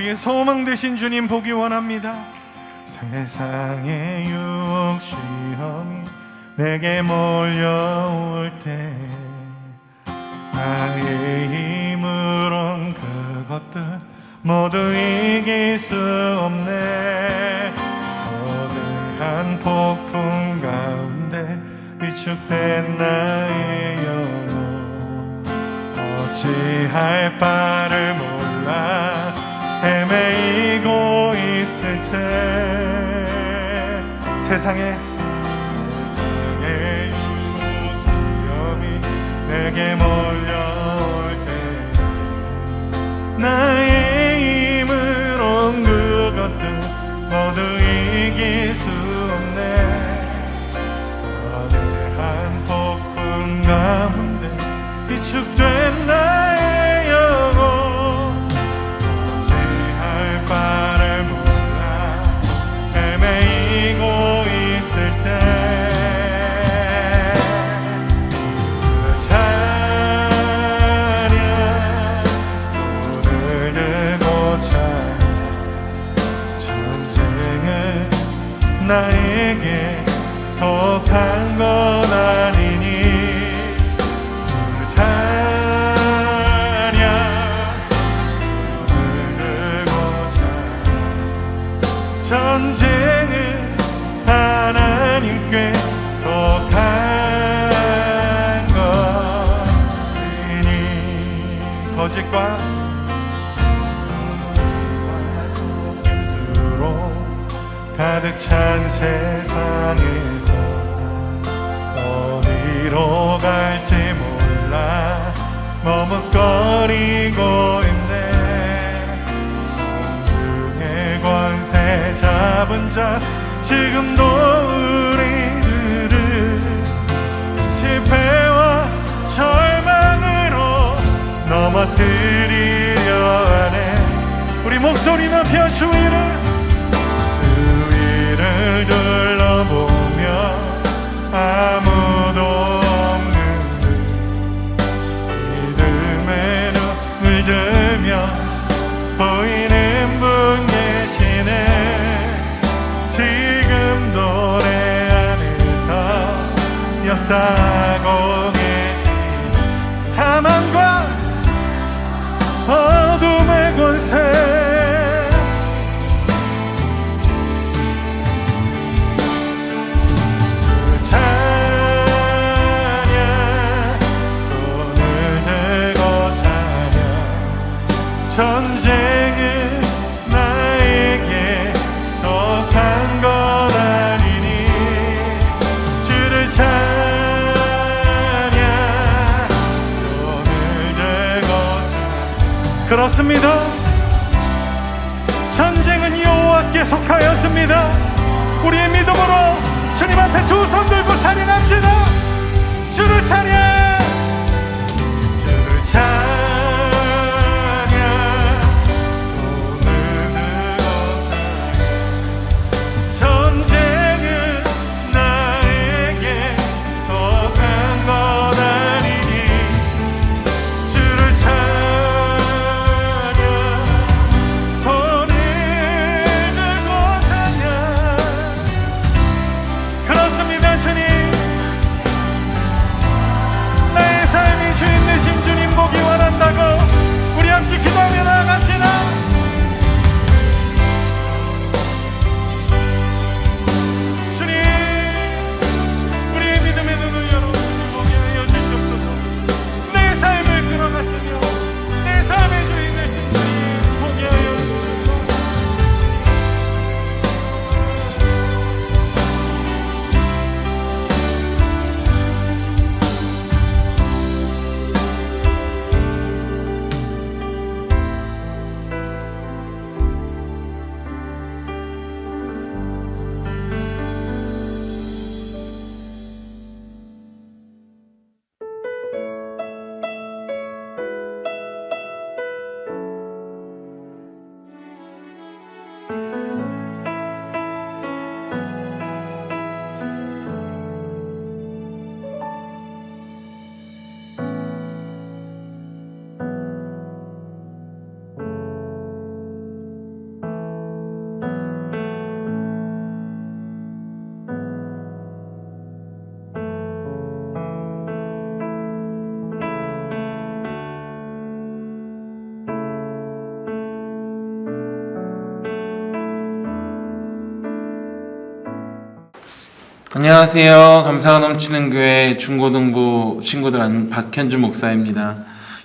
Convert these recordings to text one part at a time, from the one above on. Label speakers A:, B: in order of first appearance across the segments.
A: 우리의 소망 되신 주님 보기 원합니다. 세상의 유혹 시험이 내게 몰려올 때 나의 힘으론 그것들 모두 이길 수 없네. 거대한 폭풍 가운데 위축된 나의 영혼. 어찌할 바를 몰라 헤매이고 있을 때 세상에 세상의 유혹이 내게 몰려 것이니 거짓과 속임수로 가득 찬 세상에서 어디로 갈지 몰라. 머뭇거리고 있네. 공중의 권세 잡은 자 지금도 우리들을 실패와 절망으로 넘어뜨리려 하네. 우리 목소리 높여 주 위를 주위를 둘러보며 아무도 없는 듯 믿음의 눈을 들며 보이는 분 계시네 지금도 내 안에서 역사 우리의 믿음으로 주님 앞에 두 손 들고 찬양합시다. 주를 찬양
B: 안녕하세요. 감사가 넘치는 교회 중고등부 친구들 안- 박현주 목사입니다.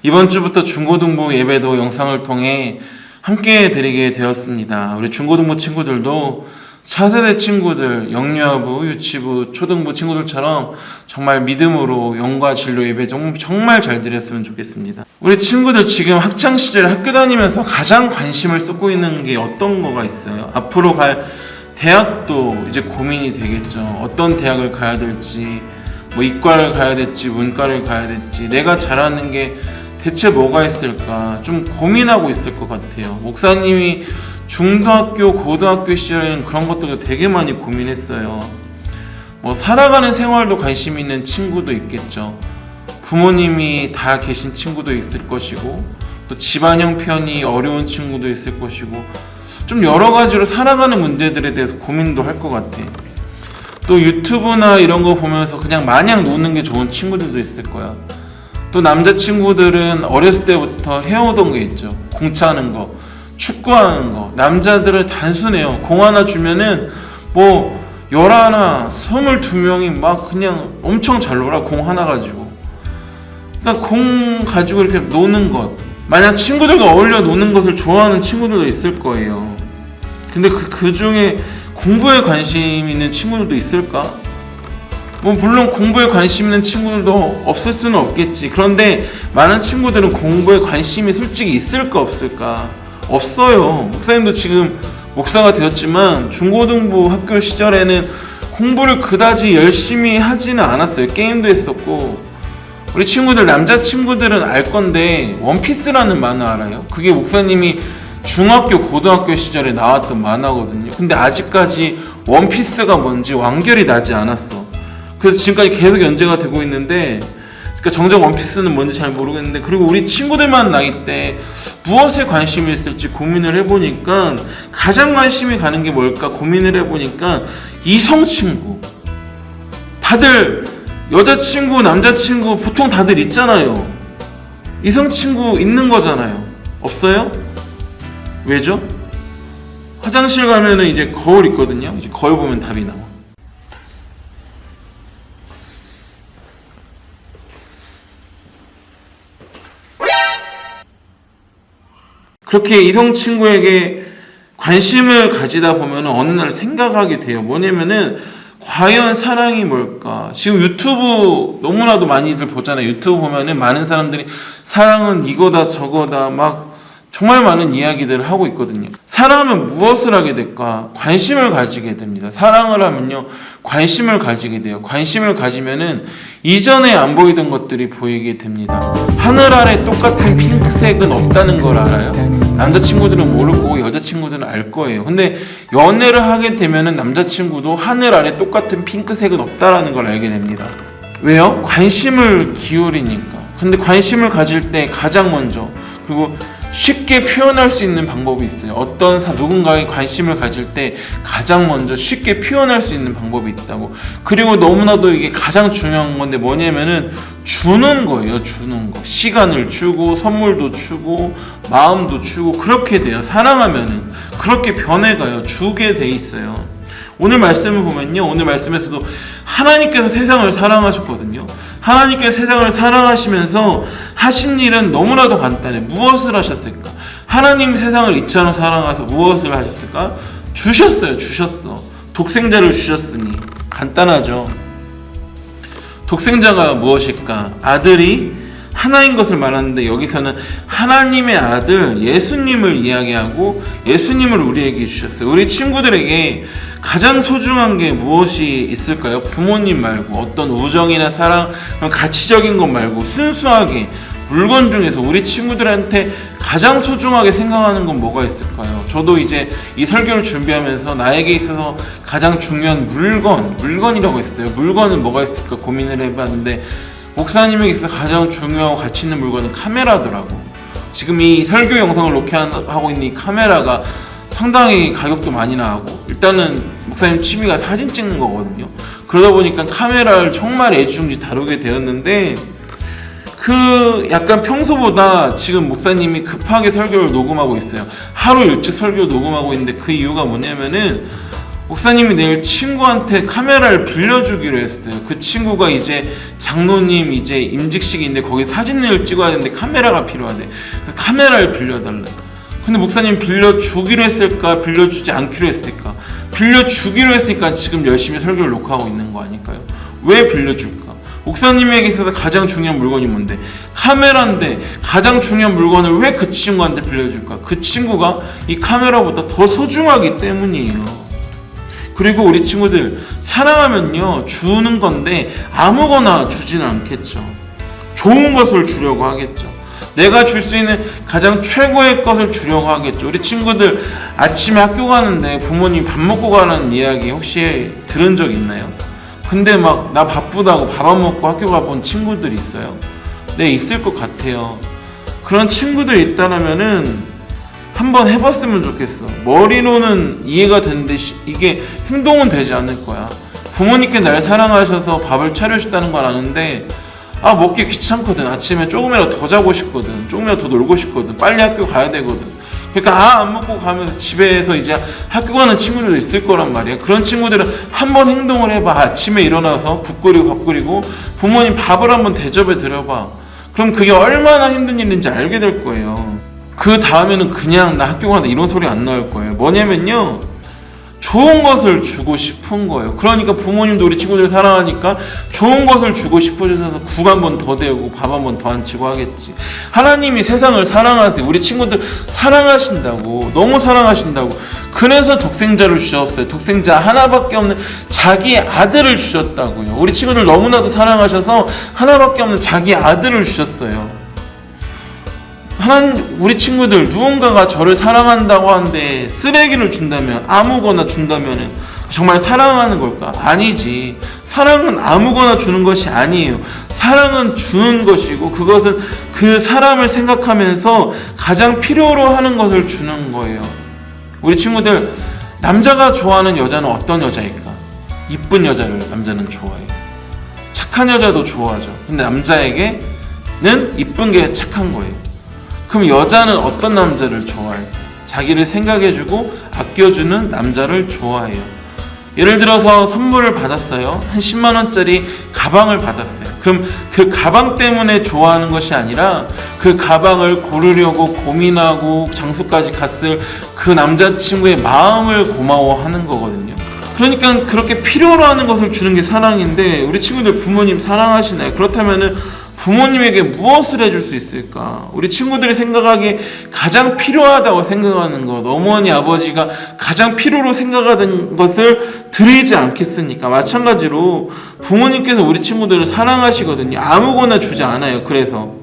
B: 이번 주부터 중고등부 예배도 영상을 통해 함께 드리게 되었습니다. 우리 중고등부 친구들도 차세대 친구들, 영유아부, 유치부, 초등부 친구들처럼 정말 믿음으로 영과 진로 예배 정- 정말 잘 드렸으면 좋겠습니다. 우리 친구들 지금 학창 시절 학교 다니면서 가장 관심을 쏟고 있는 게 어떤 거가 있어요? 앞으로 갈 대학도 이제 고민이 되겠죠. 어떤 대학을 가야 될지, 뭐 이과를 가야 될지, 문과를 가야 될지, 내가 잘하는 게 대체 뭐가 있을까 좀 고민하고 있을 것 같아요. 목사님이 중등학교, 고등학교 시절에는 그런 것들도 되게 많이 고민했어요. 뭐 살아가는 생활도 관심 있는 친구도 있겠죠. 부모님이 다 계신 친구도 있을 것이고, 또 집안 형편이 어려운 친구도 있을 것이고, 좀 여러 가지로 살아가는 문제들에 대해서 고민도 할 것 같아. 또 유튜브나 이런 거 보면서 그냥 마냥 노는 게 좋은 친구들도 있을 거야. 또 남자친구들은 어렸을 때부터 해오던 게 있죠. 공차하는 거, 축구하는 거. 남자들은 단순해요. 공 하나 주면은 뭐 열하나, 스물두 명이 막 그냥 엄청 잘 놀아. 공 하나 가지고. 그러니까 공 가지고 이렇게 노는 것. 만약 친구들과 어울려 노는 것을 좋아하는 친구들도 있을 거예요. 근데 그, 그 중에 공부에 관심 있는 친구들도 있을까? 뭐 물론 공부에 관심 있는 친구들도 없을 수는 없겠지. 그런데 많은 친구들은 공부에 관심이 솔직히 있을까 없을까? 없어요. 목사님도 지금 목사가 되었지만 중고등부 학교 시절에는 공부를 그다지 열심히 하지는 않았어요. 게임도 했었고 우리 친구들 남자 친구들은 알 건데 원피스라는 만화 알아요? 그게 목사님이 중학교 고등학교 시절에 나왔던 만화거든요. 근데 아직까지 원피스가 뭔지 완결이 나지 않았어. 그래서 지금까지 계속 연재가 되고 있는데 그러니까 정작 원피스는 뭔지 잘 모르겠는데 그리고 우리 친구들만 나이 때 무엇에 관심이 있을지 고민을 해보니까 가장 관심이 가는 게 뭘까 고민을 해보니까 이성 친구 다들 여자친구 남자친구 보통 다들 있잖아요 이성 친구 있는 거잖아요 없어요? 왜죠? 화장실 가면은 이제 거울 있거든요 이제 거울 보면 답이 나와 그렇게 이성 친구에게 관심을 가지다 보면 어느 날 생각하게 돼요. 뭐냐면은 과연 사랑이 뭘까? 지금 유튜브 너무나도 많이들 보잖아요. 유튜브 보면은 많은 사람들이 사랑은 이거다 저거다 막 정말 많은 이야기들을 하고 있거든요. 사랑하면 무엇을 하게 될까? 관심을 가지게 됩니다. 사랑을 하면요, 관심을 가지게 돼요. 관심을 가지면은 이전에 안 보이던 것들이 보이게 됩니다. 하늘 아래 똑같은 핑크색은 없다는 걸 알아요? 남자친구들은 모를 거고 여자친구들은 알 거예요. 근데 연애를 하게 되면은 남자친구도 하늘 아래 똑같은 핑크색은 없다라는 걸 알게 됩니다. 왜요? 관심을 기울이니까. 근데 관심을 가질 때 가장 먼저 그리고 쉽게 표현할 수 있는 방법이 있어요. 어떤 사, 누군가에 관심을 가질 때 가장 먼저 쉽게 표현할 수 있는 방법이 있다고. 그리고 너무나도 이게 가장 중요한 건데 뭐냐면은 주는 거예요. 주는 거. 시간을 주고 선물도 주고 마음도 주고 그렇게 돼요. 사랑하면은 그렇게 변해가요. 주게 돼 있어요. 오늘 말씀을 보면요. 오늘 말씀에서도 하나님께서 세상을 사랑하셨거든요. 하나님께서 세상을 사랑하시면서 하신 일은 너무나도 간단해. 무엇을 하셨을까? 하나님 세상을 이처럼 사랑하서 무엇을 하셨을까? 주셨어요. 주셨어. 독생자를 주셨으니 간단하죠. 독생자가 무엇일까? 아들이 하나인 것을 말하는데 여기서는 하나님의 아들 예수님을 이야기하고 예수님을 우리에게 주셨어요. 우리 친구들에게 가장 소중한 게 무엇이 있을까요? 부모님 말고 어떤 우정이나 사랑 가치적인 것 말고 순수하게 물건 중에서 우리 친구들한테 가장 소중하게 생각하는 건 뭐가 있을까요? 저도 이제 이 설교를 준비하면서 나에게 있어서 가장 중요한 물건, 물건이라고 했어요. 물건은 뭐가 있을까 고민을 해봤는데 목사님에게 있어 가장 중요하고 가치 있는 물건은 카메라더라고. 지금 이 설교 영상을 놓게 하고 있는 이 카메라가 상당히 가격도 많이 나가고 일단은 목사님 취미가 사진 찍는 거거든요. 그러다 보니까 카메라를 정말 애지중지 다루게 되었는데 그 약간 평소보다 지금 목사님이 급하게 설교를 녹음하고 있어요. 하루 일찍 설교 녹음하고 있는데 그 이유가 뭐냐면은 목사님이 내일 친구한테 카메라를 빌려주기로 했어요. 그 친구가 이제 장로님 이제 임직식인데 거기 사진을 찍어야 되는데 카메라가 필요하대. 카메라를 빌려달래. 근데 목사님 빌려주기로 했을까? 빌려주지 않기로 했을까? 빌려주기로 했으니까 지금 열심히 설교를 녹화하고 있는 거 아닐까요? 왜 빌려줄까? 목사님에게 있어서 가장 중요한 물건이 뭔데? 카메라인데 가장 중요한 물건을 왜 그 친구한테 빌려줄까? 그 친구가 이 카메라보다 더 소중하기 때문이에요. 그리고 우리 친구들 사랑하면요 주는 건데 아무거나 주지는 않겠죠. 좋은 것을 주려고 하겠죠. 내가 줄 수 있는 가장 최고의 것을 주려고 하겠죠. 우리 친구들 아침에 학교 가는데 부모님 밥 먹고 가는 이야기 혹시 들은 적 있나요? 근데 막 나 바쁘다고 밥 안 먹고 학교 가본 친구들 있어요? 네, 있을 것 같아요. 그런 친구들 있다라면은 한번 해봤으면 좋겠어. 머리로는 이해가 되는데 시- 이게 행동은 되지 않을 거야. 부모님께 날 사랑하셔서 밥을 차려주셨다는 건 아는데 아 먹기 귀찮거든. 아침에 조금이라도 더 자고 싶거든. 조금이라도 더 놀고 싶거든. 빨리 학교 가야 되거든. 그러니까 아 안 먹고 가면서 집에서 이제 학교 가는 친구들도 있을 거란 말이야. 그런 친구들은 한번 행동을 해봐. 아침에 일어나서 국 끓이고 밥 끓이고 부모님 밥을 한번 대접해 드려봐. 그럼 그게 얼마나 힘든 일인지 알게 될 거예요. 그 다음에는 그냥 나 학교 가다 이런 소리 안 나올 거예요. 뭐냐면요. 좋은 것을 주고 싶은 거예요. 그러니까 부모님도 우리 친구들 사랑하니까 좋은 것을 주고 싶어져서 국 한 번 더 대고 밥 한 번 더 안 치고 하겠지. 하나님이 세상을 사랑하세요. 우리 친구들 사랑하신다고. 너무 사랑하신다고. 그래서 독생자를 주셨어요. 독생자 하나밖에 없는 자기 아들을 주셨다고요. 우리 친구들 너무나도 사랑하셔서 하나밖에 없는 자기 아들을 주셨어요. 하나님 우리 친구들 누군가가 저를 사랑한다고 하는데 쓰레기를 준다면 아무거나 준다면 정말 사랑하는 걸까? 아니지. 사랑은 아무거나 주는 것이 아니에요. 사랑은 주는 것이고 그것은 그 사람을 생각하면서 가장 필요로 하는 것을 주는 거예요. 우리 친구들 남자가 좋아하는 여자는 어떤 여자일까? 이쁜 여자를 남자는 좋아해요. 착한 여자도 좋아하죠. 근데 남자에게는 이쁜 게 착한 거예요. 그럼 여자는 어떤 남자를 좋아해? 자기를 생각해주고 아껴주는 남자를 좋아해요. 예를 들어서 선물을 받았어요. 한 10만 원짜리 가방을 받았어요. 그럼 그 가방 때문에 좋아하는 것이 아니라 그 가방을 고르려고 고민하고 장소까지 갔을 그 남자친구의 마음을 고마워하는 거거든요. 그러니까 그렇게 필요로 하는 것을 주는 게 사랑인데 우리 친구들 부모님 사랑하시나요? 그렇다면은 부모님에게 무엇을 해줄 수 있을까? 우리 친구들이 생각하기에 가장 필요하다고 생각하는 것, 어머니, 아버지가 가장 필요로 생각하는 것을 드리지 않겠습니까? 마찬가지로 부모님께서 우리 친구들을 사랑하시거든요. 아무거나 주지 않아요. 그래서.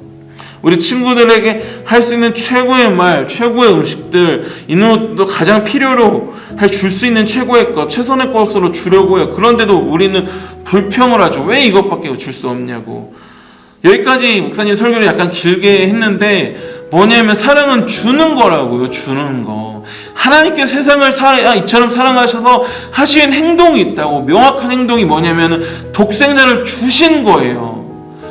B: 우리 친구들에게 할 수 있는 최고의 말, 최고의 음식들, 있는 것도 가장 필요로 할줄수 있는 최고의 것, 최선의 것으로 주려고 해요. 그런데도 우리는 불평을 하죠. 왜 이것밖에 줄 수 없냐고. 여기까지 목사님 설교를 약간 길게 했는데 뭐냐면 사랑은 주는 거라고요. 주는 거. 하나님께 세상을 사, 아, 이처럼 사랑하셔서 하신 행동이 있다고. 명확한 행동이 뭐냐면 독생자를 주신 거예요.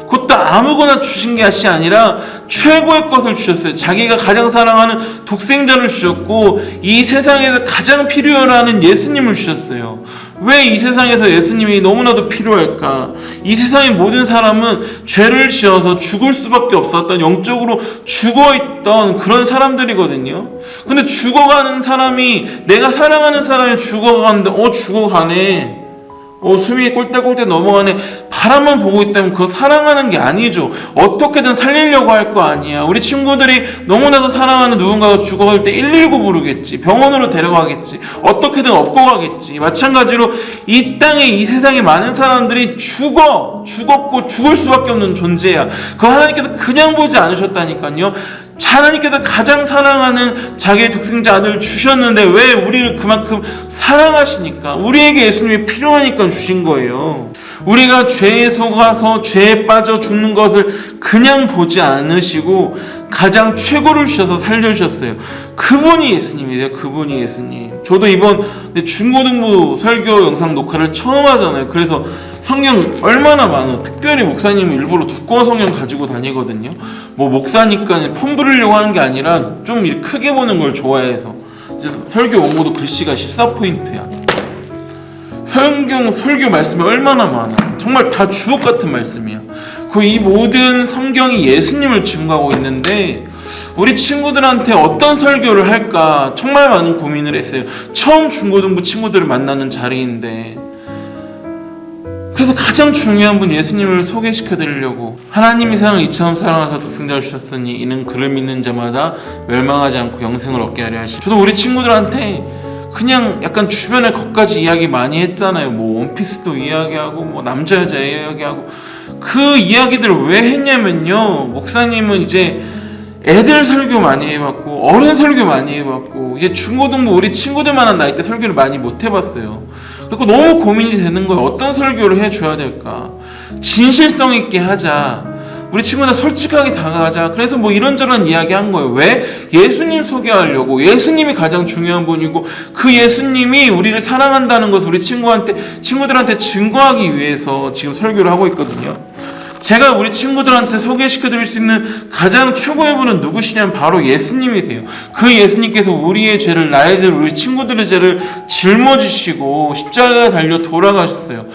B: 그것도 아무거나 주신 것이 아니라 최고의 것을 주셨어요. 자기가 가장 사랑하는 독생자를 주셨고 이 세상에서 가장 필요하는 예수님을 주셨어요. 왜 이 세상에서 예수님이 너무나도 필요할까? 이 세상의 모든 사람은 죄를 지어서 죽을 수밖에 없었던 영적으로 죽어 있던 그런 사람들이거든요. 근데 죽어가는 사람이 내가 사랑하는 사람이 죽어가는데 어 죽어가네. 어, 숨이 꼴대꼴대 넘어가네. 바람만 보고 있다면 그거 사랑하는 게 아니죠. 어떻게든 살리려고 할 거 아니야. 우리 친구들이 너무나도 사랑하는 누군가가 죽어갈 때 119 부르겠지. 병원으로 데려가겠지. 어떻게든 업고 가겠지. 마찬가지로 이 땅에 이 세상에 많은 사람들이 죽어. 죽었고 죽을 수밖에 없는 존재야. 그 하나님께서 그냥 보지 않으셨다니까요. 하나님께서 가장 사랑하는 자기의 독생자 아들을 주셨는데 왜 우리를 그만큼 사랑하시니까 우리에게 예수님이 필요하니까 주신 거예요. 우리가 죄에 속아서 죄에 빠져 죽는 것을 그냥 보지 않으시고 가장 최고를 주셔서 살려주셨어요. 그분이 예수님이세요. 그분이 예수님. 저도 이번 중고등부 설교 영상 녹화를 처음 하잖아요. 그래서 성경 얼마나 많아. 특별히 목사님은 일부러 두꺼운 성경 가지고 다니거든요. 뭐 목사니까 폼 부르려고 하는 게 아니라 좀 크게 보는 걸 좋아해서 설교 원고도 글씨가 14포인트야. 성경 설교 말씀이 얼마나 많아. 정말 다 주옥 같은 말씀이야. 그 이 모든 성경이 예수님을 증거하고 있는데 우리 친구들한테 어떤 설교를 할까 정말 많은 고민을 했어요. 처음 중고등부 친구들을 만나는 자리인데 그래서 가장 중요한 분 예수님을 소개시켜 드리려고 하나님이 세상을 이처럼 사랑하사 독생자를 주셨으니 이는 그를 믿는 자마다 멸망하지 않고 영생을 얻게 하려 하시. 저도 우리 친구들한테 그냥 약간 주변에 것까지 이야기 많이 했잖아요. 뭐 원피스도 이야기하고 뭐 남자 여자 이야기하고 그 이야기들을 왜 했냐면요. 목사님은 이제 애들 설교 많이 해봤고 어른 설교 많이 해봤고 이제 중고등부 우리 친구들만한 나이 때 설교를 많이 못 해봤어요. 그리고 너무 고민이 되는 거예요. 어떤 설교를 해줘야 될까? 진실성 있게 하자. 우리 친구들 솔직하게 다가가자. 그래서 뭐 이런저런 이야기 한 거예요. 왜? 예수님 소개하려고. 예수님이 가장 중요한 분이고 그 예수님이 우리를 사랑한다는 것을 우리 친구한테 친구들한테 증거하기 위해서 지금 설교를 하고 있거든요. 제가 우리 친구들한테 소개시켜 드릴 수 있는 가장 최고의 분은 누구시냐면 바로 예수님이세요. 그 예수님께서 우리의 죄를, 나의 죄를, 우리 친구들의 죄를 짊어지시고 십자가에 달려 돌아가셨어요.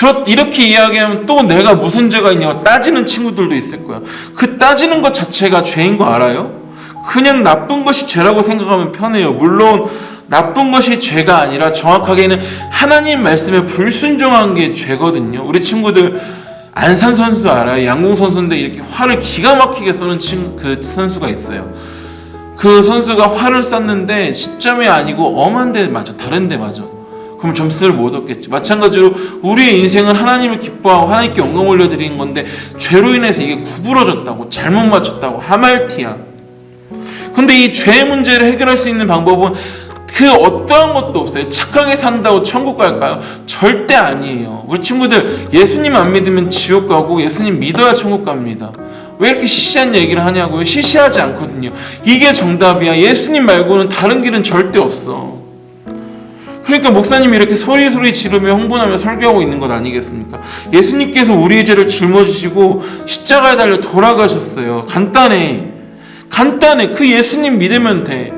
B: 그렇 이렇게 이야기하면 또 내가 무슨 죄가 있냐고 따지는 친구들도 있을 거야. 그 따지는 것 자체가 죄인 거 알아요? 그냥 나쁜 것이 죄라고 생각하면 편해요. 물론 나쁜 것이 죄가 아니라 정확하게는 하나님 말씀에 불순종한 게 죄거든요. 우리 친구들 안산 선수 알아요? 양궁 선수인데 이렇게 활을 기가 막히게 쏘는 친, 그 선수가 있어요. 그 선수가 활을 쐈는데 10점이 아니고 엄한 데 맞아. 다른 데 맞아. 그럼 점수를 못 얻겠지. 마찬가지로 우리의 인생은 하나님을 기뻐하고 하나님께 영광 올려드리는 건데 죄로 인해서 이게 구부러졌다고 잘못 맞췄다고 하말티야. 근데 이 죄 문제를 해결할 수 있는 방법은 그 어떠한 것도 없어요. 착하게 산다고 천국 갈까요? 절대 아니에요. 우리 친구들 예수님 안 믿으면 지옥 가고 예수님 믿어야 천국 갑니다. 왜 이렇게 시시한 얘기를 하냐고요? 시시하지 않거든요. 이게 정답이야. 예수님 말고는 다른 길은 절대 없어. 그러니까 목사님이 이렇게 소리소리 지르며 흥분하며 설교하고 있는 것 아니겠습니까? 예수님께서 우리의 죄를 짊어지시고 십자가에 달려 돌아가셨어요. 간단해. 간단해. 그 예수님 믿으면 돼.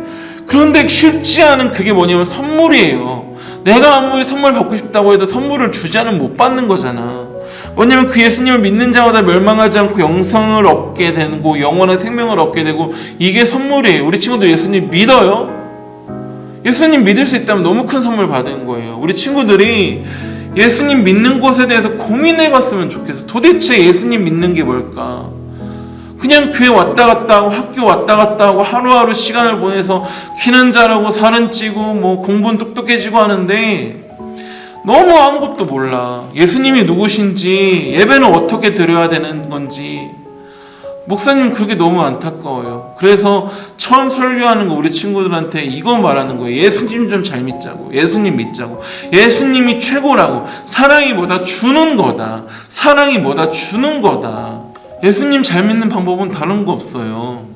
B: 그런데 쉽지 않은 그게 뭐냐면 선물이에요. 내가 아무리 선물 받고 싶다고 해도 선물을 주지 않으면 못 받는 거잖아. 뭐냐면 그 예수님을 믿는 자마다 멸망하지 않고 영성을 얻게 되고 영원한 생명을 얻게 되고 이게 선물이에요. 우리 친구들 예수님 믿어요? 예수님 믿을 수 있다면 너무 큰 선물 받은 거예요. 우리 친구들이 예수님 믿는 것에 대해서 고민해 봤으면 좋겠어. 도대체 예수님 믿는 게 뭘까? 그냥 교회 왔다 갔다 하고 학교 왔다 갔다 하고 하루하루 시간을 보내서 키는 자라고 살은 찌고 뭐 공부는 똑똑해지고 하는데 너무 아무것도 몰라. 예수님이 누구신지 예배는 어떻게 드려야 되는 건지 목사님 그게 너무 안타까워요. 그래서 처음 설교하는 거 우리 친구들한테 이거 말하는 거예요. 예수님 좀 잘 믿자고. 예수님 믿자고. 예수님이 최고라고. 사랑이 뭐다 주는 거다. 사랑이 뭐다 주는 거다. 예수님 잘 믿는 방법은 다른 거 없어요.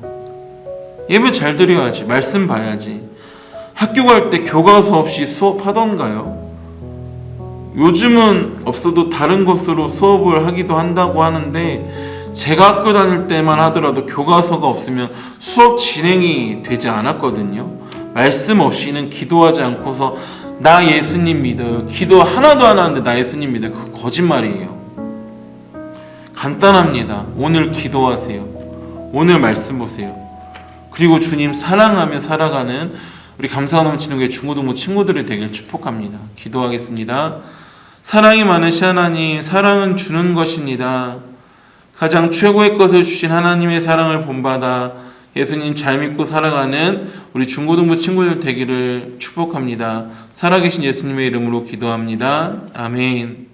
B: 예배 잘 드려야지. 말씀 봐야지. 학교 갈 때 교과서 없이 수업하던가요? 요즘은 없어도 다른 것으로 수업을 하기도 한다고 하는데 제가 학교 다닐 때만 하더라도 교과서가 없으면 수업 진행이 되지 않았거든요. 말씀 없이는 기도하지 않고서 나 예수님 믿어요. 기도 하나도 안 하는데 나 예수님 믿어요. 그 거짓말이에요. 간단합니다. 오늘 기도하세요. 오늘 말씀 보세요. 그리고 주님 사랑하며 살아가는 우리 감사가 넘치는 교회 중고등부 친구들이 되길 축복합니다. 기도하겠습니다. 사랑이 많으신 하나님, 사랑은 주는 것입니다. 가장 최고의 것을 주신 하나님의 사랑을 본받아 예수님 잘 믿고 살아가는 우리 중고등부 친구들 되기를 축복합니다. 살아계신 예수님의 이름으로 기도합니다. 아멘.